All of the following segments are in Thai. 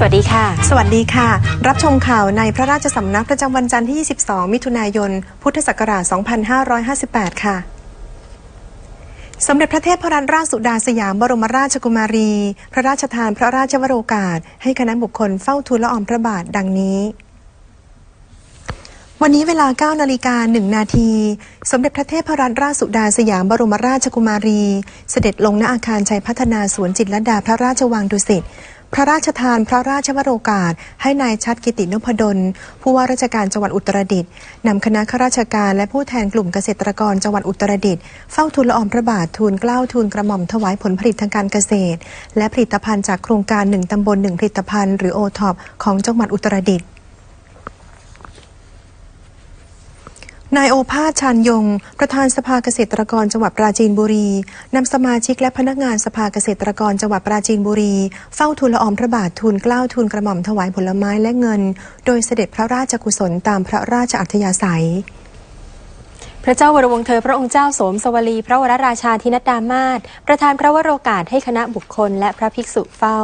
สวัสดีค่ะ สวัสดีค่ะ รับชมข่าวในพระราชสำนักประจำวันจันทร์ที่ 22 มิถุนายน พุทธศักราช 2558 ค่ะสมเด็จพระเทพรัตนราชสุดาสยามบรมราชกุมารี พระราชทานพระราชวโรกาส ให้คณะบุคคลเฝ้าทูลละอองพระบาทดังนี้ วันนี้เวลา 9 นาฬิกา 1 นาที สมเด็จพระเทพรัตนราชสุดาสยามบรมราชกุมารี เสด็จลงณอาคารชัยพัฒนาสวนจิตรลดาพระราชวังดุสิต พระราชทานพระราชวโรกาส ให้นายชัดกิตินพดล ผู้ว่าราชการจังหวัดอุตรดิตถ์นำคณะข้าราชการและผู้แทนกลุ่มเกษตรกรจังหวัดอุตรดิตถ์เฝ้าทูลละอองพระบาททูลเกล้าทูลกระหม่อมถวายผลผลิตทางการเกษตร และผลิตภัณฑ์จากโครงการหนึ่งตำบลหนึ่งผลิตภัณฑ์หรือโอท็อปของจังหวัดอุตรดิตถ์ นายโอภาสชานยง ประธานสภาเกษตรกรจังหวัดปราจีนบุรี นำสมาชิกและพนักงานสภาเกษตรกรจังหวัดปราจีนบุรี เฝ้าทูลละอองพระบาททูลเกล้าทูลกระหม่อมถวายผลไม้และเงิน โดยเสด็จพระราชกุศลตามพระราชอัธยาศัย พระเจ้าวรวงเธอพระองค์เจ้าโสมสวลี พระวรราชาธินัดามาศประธานพระวโรกาสให้คณะบุคคลและพระภิกษุเฝ้า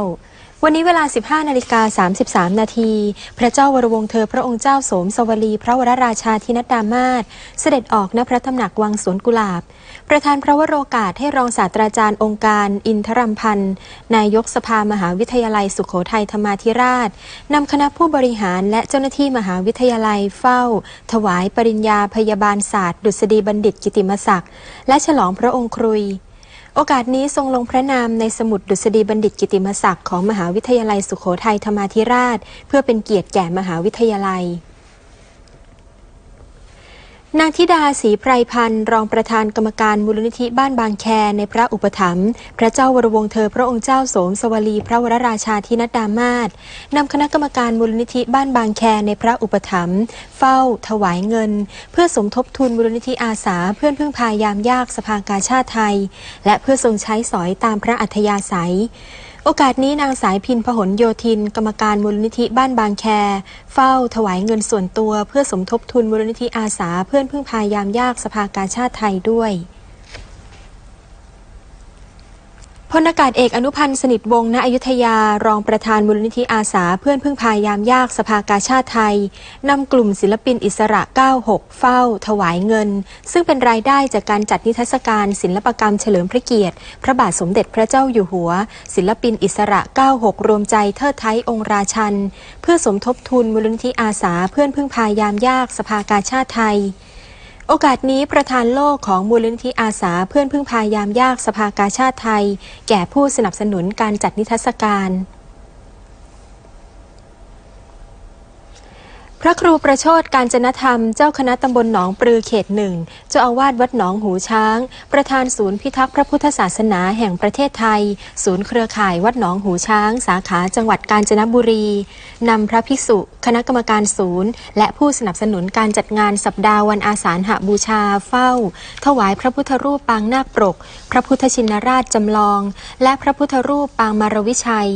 วันนี้เวลา 15นาฬิกา33 นาที พระเจ้าวรวงเธอพระองค์เจ้าโสมสวลี พระวรราชาธินัดดามาศเสด็จออกณพระตำหนักวังสวนกุหลาบ ประธานพระวโรกาสให้รองศาสตราจารย์องค์การอินทรัมพันธ์ นายกสภามหาวิทยาลัยสุโขทัยธรรมาธิราช นำคณะผู้บริหารและเจ้าหน้าที่มหาวิทยาลัยเฝ้า ถวายปริญญาพยาบาลศาสตร์ ดุษฎีบัณฑิตกิติมศักดิ์และฉลองพระองค์ครุย โอกาสนี้ทรงลงพระนามในสมุดดุษฎีบัณฑิตกิติมศักดิ์ของมหาวิทยาลัยสุโขทัยธรรมาธิราช เพื่อเป็นเกียรติแก่มหาวิทยาลัย นางธิดาศรีไพรพันธ์รองประธานกรรมการมูลนิธิบ้านบางแคในพระอุปถัมภ์พระเจ้าวรวงเธอพระองค์เจ้าโสมสวลีพระวรราชาธินดามาศนำคณะกรรมการมูลนิธิบ้านบางแคในพระอุปถัมภ์เฝ้า ถวายเงิน เพื่อสมทบทุนมูลนิธิอาสา เพื่อนพึ่งพายามยากสภากาชาติไทย และเพื่อทรงใช้สอยตามพระอัธยาศัย โอกาสนี้นางสายพินพหลโยธิน กรรมการมูลนิธิบ้านบางแค เฝ้าถวายเงินส่วนตัวเพื่อสมทบทุนมูลนิธิอาสาเพื่อนพึ่งพายามยากสภากาชาติไทยด้วย พลอากาศเอกอนุพันธ์สนิทวงศ์ณอยุธยา รองประธานมูลนิธิอาสาเพื่อนพึ่งพายามยากสภากาชาติไทย นำกลุ่มศิลปินอิสระ 96 เฝ้า ถวายเงิน ซึ่งเป็นรายได้จากการจัดนิทรรศการศิลปกรรมเฉลิมพระเกียรติ พระบาทสมเด็จพระเจ้าอยู่หัว ศิลปินอิสระ 96 รวมใจเทิดไทยองค์ราชัน เพื่อสมทบทุนมูลนิธิอาสาเพื่อนพึ่งพายามยากสภากาชาติไทย โอกาสนี้ประธานโลกของมูลนิธิอาสาเพื่อนพึ่งพายามยากสภากาชาติไทย แก่ผู้สนับสนุนการจัดนิทรรศการ พระครูประโชดการจนธรรม เจ้าคณะตำบลหนองปลือเขตหนึ่ง เจ้าอาวาสวัดหนองหูช้าง ประธานศูนย์พิทักษ์พระพุทธศาสนาแห่งประเทศไทย ศูนย์เครือข่ายวัดหนองหูช้าง สาขาจังหวัดกาญจนบุรี นำพระภิกษุ คณะกรรมการศูนย์ และผู้สนับสนุนการจัดงานสัปดาห์วันอาสาฬหบูชาเฝ้า ถวายพระพุทธรูปปางนาคปรก พระพุทธชินราชจำลอง และพระพุทธรูปปางมารวิชัย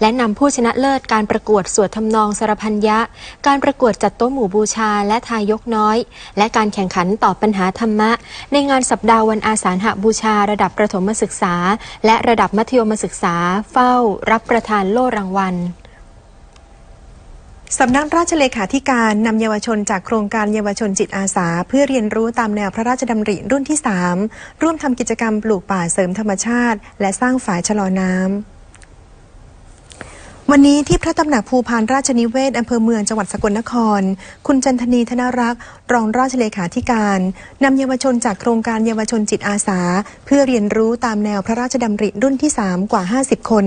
และนำผู้ชนะเลิศการประกวดสวดทำนองสรพัญญะการประกวดจัดโต๊ะหมู่บูชาและทายกน้อย และการแข่งขันตอบปัญหาธรรมะ ในงานสัปดาห์วันอาสาฬหบูชา ระดับประถมศึกษา และระดับมัธยมศึกษา เฝ้า รับประทานโล่รางวัลสำนักราชเลขาธิการนำเยาวชนจากโครงการเยาวชนจิตอาสา เพื่อเรียนรู้ตามแนวพระราชดำริรุ่นที่ 3 ร่วมทำกิจกรรมปลูกป่าเสริมธรรมชาติ และสร้างฝายชะลอน้ำ วันนี้ที่พระตำหนักภูพานราชนิเวศ อำเภอเมืองจังหวัดสกลนคร คุณจันทนีธนรักษ์รองราชเลขาธิการนำเยาวชนจากโครงการเยาวชนจิตอาสา เพื่อเรียนรู้ตามแนวพระราชดำริรุ่นที่ 3 กว่า 50 คน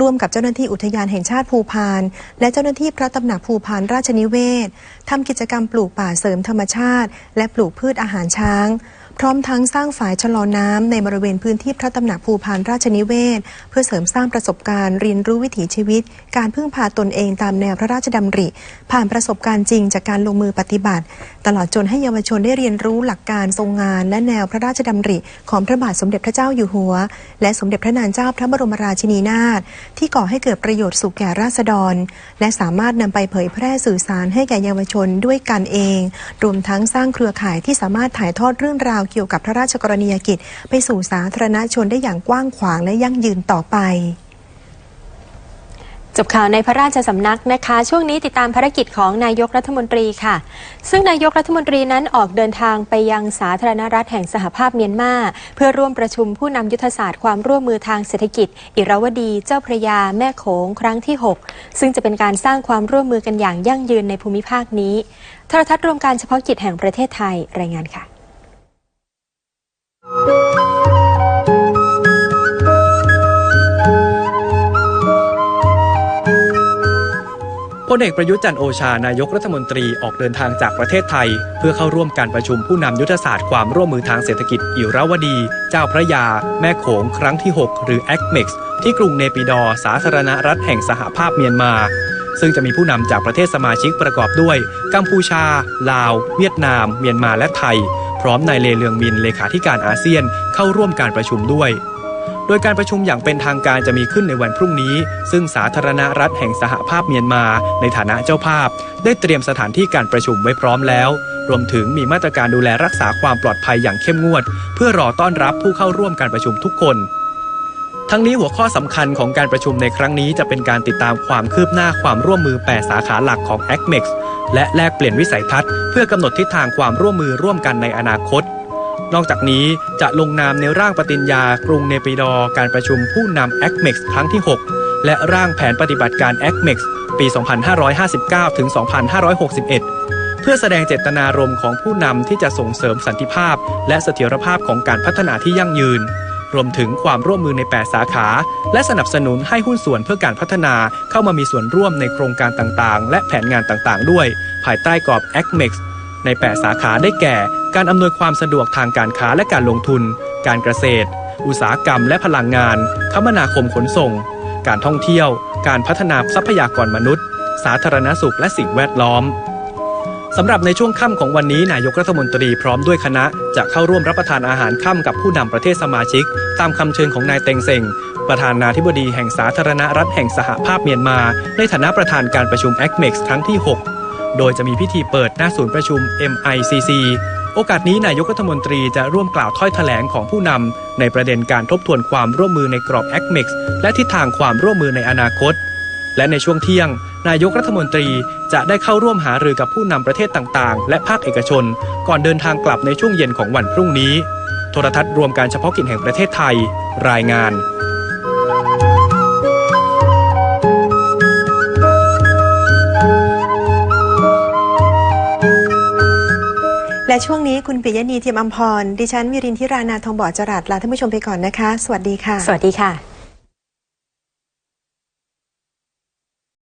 ร่วมกับเจ้าหน้าที่อุทยานแห่งชาติภูพาน และเจ้าหน้าที่พระตำหนักภูพานราชนิเวศทำกิจกรรมปลูกป่าเสริมธรรมชาติ และปลูกพืชอาหารช้าง พร้อมทั้งสร้างฝายชะลอน้ำในบริเวณพื้นที่พระตำหนักภูพานราชนิเวศ เพื่อเสริมสร้างประสบการณ์เรียนรู้วิถีชีวิต การพึ่งพาตนเองตามแนวพระราชดำริ ผ่านประสบการณ์จริงจากการลงมือปฏิบัติ ตลอดจนให้เยาวชนได้เรียนรู้หลักการทรงงาน และแนวพระราชดำริ ของพระบาทสมเด็จพระเจ้าอยู่หัว และสมเด็จพระนางเจ้าพระบรมราชินีนาถที่ก่อให้เกิดประโยชน์สุขแก่ราษฎร และสามารถนำไปเผยแพร่สื่อสารให้แก่เยาวชนด้วยกันเอง รวมทั้งสร้างเครือข่ายที่สามารถถ่ายทอดเรื่องราวเกี่ยวกับพระราชกรณียกิจ ไปสู่สาธารณชนได้อย่างกว้างขวางและยั่งยืนต่อไปจบข่าวในพระราชสำนักนะคะ ช่วงนี้ติดตามภารกิจของนายกรัฐมนตรีค่ะ ซึ่งนายกรัฐมนตรีนั้นออกเดินทางไปยังสาธารณรัฐแห่งสหภาพเมียนมาเพื่อร่วมประชุมผู้นำยุทธศาสตร์ความร่วมมือทางเศรษฐกิจ อิราวดี เจ้าพระยา แม่โขงครั้งที่ 6 ซึ่งจะเป็นการสร้างความร่วมมือกันอย่างยั่งยืนในภูมิภาคนี้โทรทัศน์รวมการเฉพาะกิจแห่งประเทศไทยรายงานค่ะ พลเอกประยุทธ์จันโอชานายกรัฐมนตรีออกเดินทางจากประเทศไทย เพื่อเข้าร่วมการประชุมผู้นำยุทธศาสตร์ความร่วมมือทางเศรษฐกิจอิราวดี เจ้าพระยา แม่โขงครั้งที่ 6 หรือ ACMEX ที่กรุงเนปิดอ สาธารณรัฐแห่งสหภาพเมียนมา ซึ่งจะมีผู้นำจากประเทศสมาชิกประกอบด้วย กัมพูชา ลาว เวียดนาม เมียนมาและไทย พร้อมนายเลเลืองมินเลขาธิการอาเซียนเข้าร่วมการประชุมด้วย ดยการประชุมอย่างเป็นทางการจะมีขึ้นในวันพรุ่งนี้ ซึ่งสาธารณรัฐแห่งสหภาพเมียนมาในฐานะเจ้าภาพ ได้เตรียมสถานที่การประชุมไว้พร้อมแล้ว รวมถึงมีมาตรการดูแลรักษาความปลอดภัยอย่างเข้มงวด เพื่อรอต้อนรับผู้เข้าร่วมการประชุมทุกคนทั้งนี้หัวข้อสำคัญของการประชุมในครั้งนี้จะเป็นการติดตามความคืบหน้าความร่วมมือ 8 สาขาหลักของ ACMEX และแลกเปลี่ยนวิสัยทัศน์เพื่อกำหนดทิศทางความร่วมมือร่วมกันในอนาคต นอกจากนี้จะลงนามในร่างปฏิญญากรุงเนปิดอการประชุมผู้นำ ACMEX ครั้งที่ 6 และร่างแผนปฏิบัติการ ACMEX ปี 2559 ถึง 2561 เพื่อแสดงเจตนารมณ์ของผู้นำที่จะส่งเสริมสันติภาพ และเสถียรภาพของการพัฒนาที่ยั่งยืน รวมถึงความร่วมมือใน 8 สาขา และสนับสนุนให้หุ้นส่วนเพื่อการพัฒนาเข้ามามีส่วนร่วมในโครงการต่างๆ และแผนงานต่างๆ ด้วย ภายใต้กรอบ ACMEX ใน 8 สาขาได้แก่ การอำนวยความสะดวกทางการค้าและการลงทุน การเกษตร อุตสาหกรรมและพลังงาน คมนาคมขนส่ง การท่องเที่ยว การพัฒนาทรัพยากรมนุษย์ สาธารณสุขและสิ่งแวดล้อมสำหรับในช่วงค่ำของวันนี้นายกรัฐมนตรีพร้อมด้วยคณะ จะเข้าร่วมรับประทานอาหารค่ำกับผู้นำประเทศสมาชิก ตามคำเชิญของนายเต็งเซ็งประธานาธิบดีแห่งสาธารณรัฐแห่งสหภาพเมียนมา ในฐานะประธานการประชุม ACMEX ครั้งที่ 6 โดยจะมีพิธีเปิดหน้าศูนย์ประชุม MICC โอกาสนี้นายกรัฐมนตรีจะร่วมกล่าวถ้อยแถลงของผู้นำในประเด็นการทบทวนความร่วมมือในกรอบ ACMEX และทิศทางความร่วมมือในอนาคต และในช่วงเที่ยง นายกรัฐมนตรีจะได้เข้าร่วมหารือกับผู้นำประเทศต่างๆ และภาคเอกชน ก่อนเดินทางกลับในช่วงเย็นของวันพรุ่งนี้ โทรทัศน์รวมการเฉพาะกิจแห่งประเทศไทย รายงาน และช่วงนี้คุณปิยณีเทียมอัมพร ดิฉันวิรินทิรานาทองบ่อจรัสลาท่านผู้ชมไปก่อนนะคะ สวัสดีค่ะ สวัสดีค่ะ